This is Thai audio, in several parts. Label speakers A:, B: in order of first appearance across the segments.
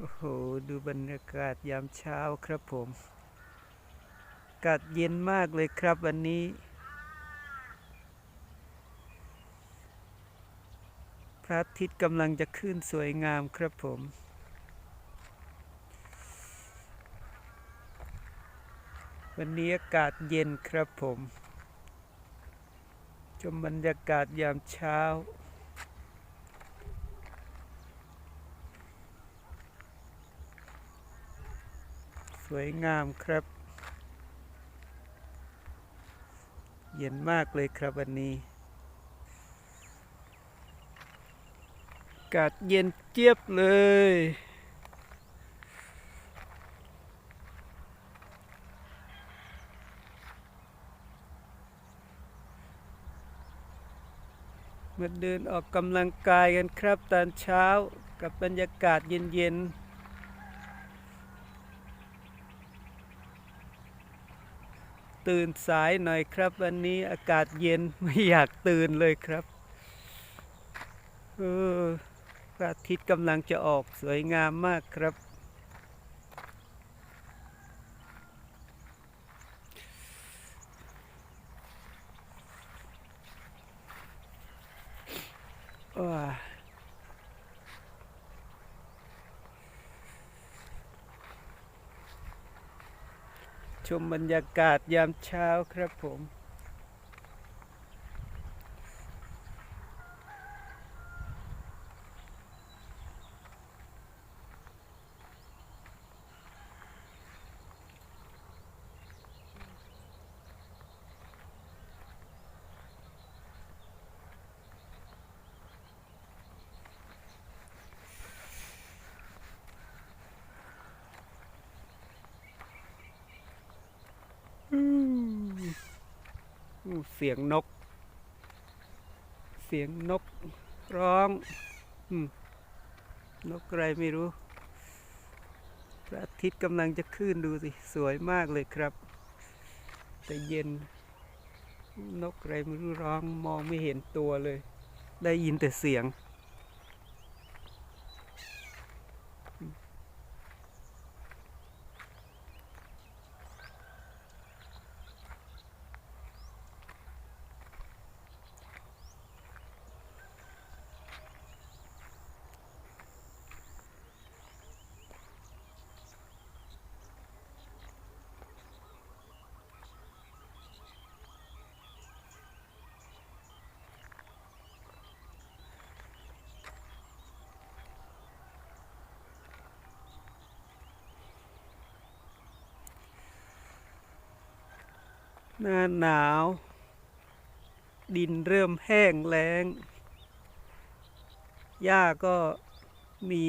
A: โอ้โห ดูบรรยากาศยามเช้าครับผมอากาศเย็นมากเลยครับวันนี้ พระอาทิตย์กำลังจะขึ้นสวยงามครับผมวันนี้อากาศเย็นครับผม ชมบรรยากาศยามเช้า สวยงามครับ เย็นมากเลยครับวันนี้กาศเย็นเจี๊ยบเลย มาเดินออกกำลังกายกันครับตอนเช้ากับบรรยากาศเย็นๆ ตื่นสายหน่อยครับ วันนี้อากาศเย็นไม่อยากตื่นเลยครับเออพระอาทิตย์กำลังจะออกสวยงามมากครับ ว้า ชมบรรยากาศยามเช้าครับผม เสียงนก เสียงนกร้องนกอะไรไม่รู้ พระอาทิตย์กำลังจะขึ้นดูสิ สวยมากเลยครับ แต่เย็น นกอะไรไม่รู้ร้องมองไม่เห็นตัวเลย ได้ยินแต่เสียง หน้าหนาว ดินเริ่มแห้งแล้ง หญ้าก็มี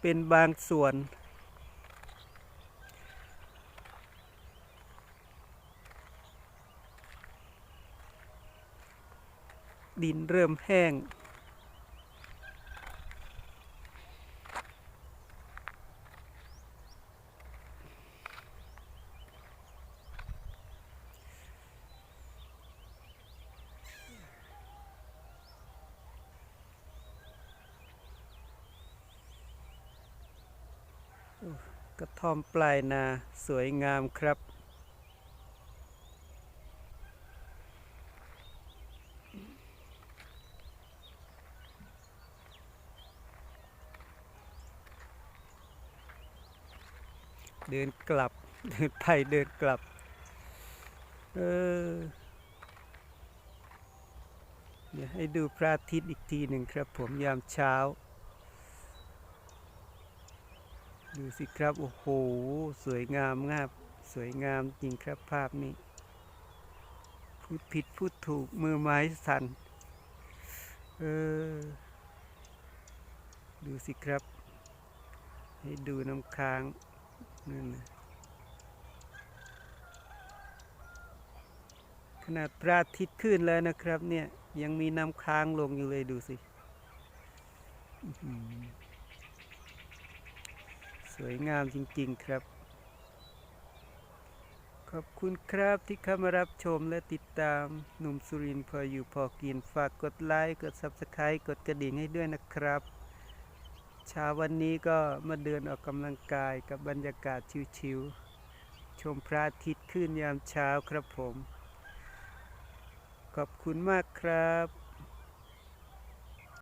A: เป็นบางส่วน ดินเริ่มแห้ง กระท่อมปลายนาสวยงามครับ เดินกลับ เดินไปเดินกลับ เออ เดี๋ยวให้ดูพระอาทิตย์อีกทีหนึ่งครับผมยามเช้า ดูสิครับ โอ้โห สวยงามงามสวยงามจริงครับภาพนี้ พูดผิดพูดถูกมือไม้สั่นเออ ดูสิครับ ให้ดูน้ำค้างนั่นนะขนาดพระอาทิตย์ขึ้นแล้วนะครับเนี่ย ยังมีน้ำค้างลงอยู่เลยดูสิ วยงามจริง ๆ ครับ ขอบคุณครับที่เข้ามารับชมและติดตามหนุ่มสุรินพออยู่พอกินฝากกดไลค์กด Subscribe กดกระดิ่งให้ด้วยนะครับเช้าวันนี้ก็มาเดินออกกำลังกายกับบรรยากาศชิวๆชมพระอาทิตย์ขึ้นยามเช้าครับผม ขอบคุณมากครับ